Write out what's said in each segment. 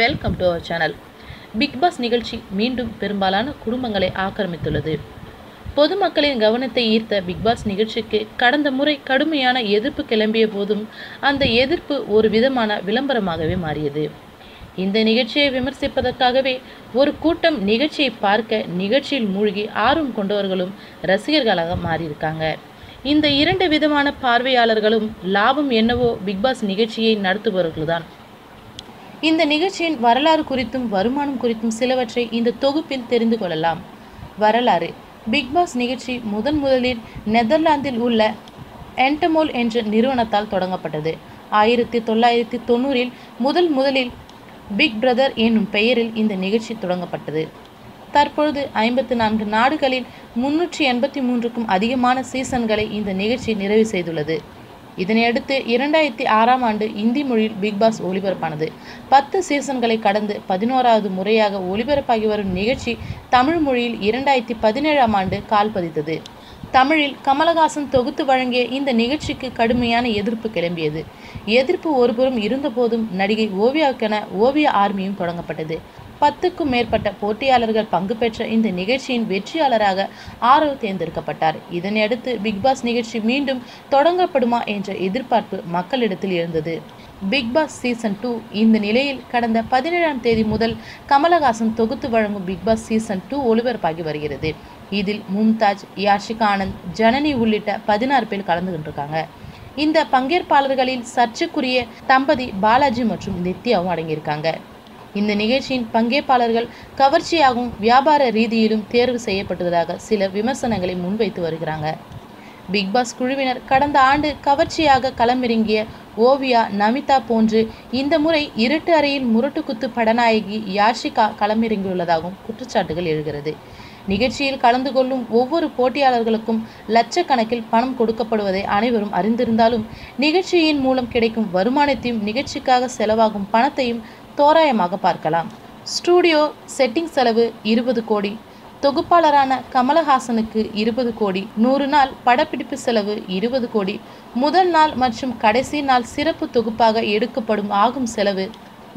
Welcome to our channel Bigg Boss நிகழ்ச்சி மீண்டும் பெரும்பாலான குடும்பங்களை ஆக்கிரமித்துள்ளது. பொதுமக்களின் கவனத்தை ஈர்த்த பிக் பாஸ் நிகழ்ச்சிக்கு கடந்த முறை கடுமையான எதிர்ப்பு கிளம்பிய போதும் அந்த எதிர்ப்பு ஒரு விதமான விளம்பரமாகவே மாறியது. இந்த நிகழ்ச்சியை விமர்சிப்பதற்காகவே ஒரு கூட்டம் நிகழ்ச்சியை பார்க்க நிகழ்ச்சியில் மூழ்கி ஆர்வம் கொண்டவர்களும் ரசிகர்களாக மாறியிருக்காங்க. இந்த இரண்டு விதமான பார்வையாளர்களும் லாபம் என்னவோ பிக்பாஸ் நிகழ்ச்சியை நடத்துபவர்கள்தான். இந்த நிகழ்ச்சியின் வரலாறு குறித்தும் வருமானம் குறித்தும் சிலவற்றை இந்த தொகுப்பில் தெரிந்து கொள்ளலாம். வரலாறு. பிக்பாஸ் நிகழ்ச்சி முதன் முதலில் நெதர்லாந்தில் உள்ள என்டமோல் என்ற நிறுவனத்தால் தொடங்கப்பட்டது. ஆயிரத்தி தொள்ளாயிரத்தி தொண்ணூறில் முதல் முதலில் பிக் பிரதர் என்னும் பெயரில் இந்த நிகழ்ச்சி தொடங்கப்பட்டது. தற்பொழுது ஐம்பத்து நான்கு நாடுகளில் முன்னூற்றி எண்பத்தி மூன்றுக்கும் அதிகமான சீசன்களை இந்த நிகழ்ச்சி நிறைவு செய்துள்ளது. இதனையடுத்து இரண்டாயிரத்தி ஆறாம் ஆண்டு இந்தி மொழியில் பிக் பாஸ் ஒளிபரப்பானது. பத்து சீசன்களை கடந்து பதினோராவது முறையாக ஒளிபரப்பாகி வரும் நிகழ்ச்சி தமிழ் மொழியில் இரண்டாயிரத்தி பதினேழாம் ஆண்டு கால் பதித்தது. தமிழில் கமலஹாசன் தொகுத்து வழங்கிய இந்த நிகழ்ச்சிக்கு கடுமையான எதிர்ப்பு கிளம்பியது. எதிர்ப்பு ஒருபுறம் இருந்தபோதும் நடிகை ஓவியாவுக்கென ஓவிய ஆர்மியும் தொடங்கப்பட்டது. பத்துக்கும் மேற்பட்ட போட்டியாளர்கள் பங்கு பெற்ற இந்த நிகழ்ச்சியின் வெற்றியாளராக ஆரவ் தேர்ந்தெடுக்கப்பட்டார். இதனையடுத்து பிக்பாஸ் நிகழ்ச்சி மீண்டும் தொடங்கப்படுமா என்ற எதிர்பார்ப்பு மக்களிடத்தில் இருந்தது. பிக்பாஸ் சீசன் டூ இந்த நிலையில் கடந்த பதினேழாம் தேதி முதல் கமலஹாசன் தொகுத்து வழங்கும் பிக்பாஸ் சீசன் டூ ஒளிபரப்பாகி வருகிறது. இதில் மும்தாஜ் யாஷிகா ஆனந்த் ஜனனி உள்ளிட்ட பதினாறு பேர் கலந்துகிட்டு இந்த பங்கேற்பாளர்களில் சர்ச்சைக்குரிய தம்பதி பாலாஜி மற்றும் நித்யாவும் அடங்கியிருக்காங்க. இந்த நிகழ்ச்சியின் பங்கேற்பாளர்கள் கவர்ச்சியாகவும் வியாபார ரீதியிலும் தேர்வு செய்யப்பட்டதாக சில விமர்சனங்களை முன்வைத்து வருகிறாங்க. பிக் பாஸ் குழுவினர் கடந்த ஆண்டு கவர்ச்சியாக களமிறங்கிய ஓவியா நமிதா போன்று இந்த முறை இருட்டு அறையில் முரட்டுக்குத்து படநாயகி யாஷிகா களமிறங்கியுள்ளதாகவும் குற்றச்சாட்டுகள் எழுகிறது. நிகழ்ச்சியில் கலந்து கொள்ளும் ஒவ்வொரு போட்டியாளர்களுக்கும் லட்சக்கணக்கில் பணம் கொடுக்கப்படுவதை அனைவரும் அறிந்திருந்தாலும் நிகழ்ச்சியின் மூலம் கிடைக்கும் வருமானத்தையும் நிகழ்ச்சிக்காக செலவாகும் பணத்தையும் தோராயமாக பார்க்கலாம். ஸ்டூடியோ செட்டிங் செலவு இருபது கோடி. தொகுப்பாளரான கமலஹாசனுக்கு இருபது கோடி. நூறு நாள் படப்பிடிப்பு செலவு இருபது கோடி. முதல் நாள் மற்றும் கடைசி நாள் சிறப்பு தொகுப்பாக எடுக்கப்படும் ஆகும் செலவு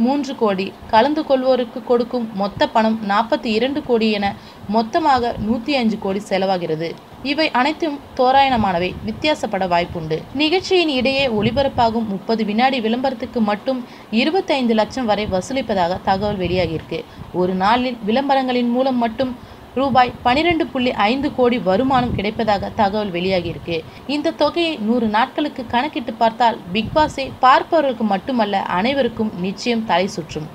மூன்று கோடி. கலந்து கொள்வோருக்கு கொடுக்கும் மொத்த பணம் நாற்பத்தி இரண்டு கோடி என மொத்தமாக நூற்றி அஞ்சு கோடி செலவாகிறது. இவை அனைத்தும் தோராயமானவை வித்தியாசப்பட வாய்ப்புண்டு. நிகழ்ச்சியின் இடையே ஒளிபரப்பாகும் முப்பது வினாடி விளம்பரத்துக்கு மட்டும் இருபத்தைந்து லட்சம் வரை வசூலிப்பதாக தகவல் வெளியாகியிருக்கு. ஒரு நாளில் விளம்பரங்களின் மூலம் மட்டும் ரூபாய் பனிரெண்டு புள்ளி ஐந்து கோடி வருமானம் கிடைப்பதாக தகவல் வெளியாகியிருக்கு. இந்த தொகையை நூறு நாட்களுக்கு கணக்கிட்டு பார்த்தால் பிக்பாஸை பார்ப்பவர்களுக்கு மட்டுமல்ல அனைவருக்கும் நிச்சயம் தலை சுற்றும்.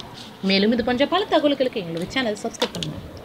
மேலும் இது போன்ற பல தகவல்களுக்கு எங்களோட சேனல் சப்ஸ்கிரைப் பண்ணுங்கள்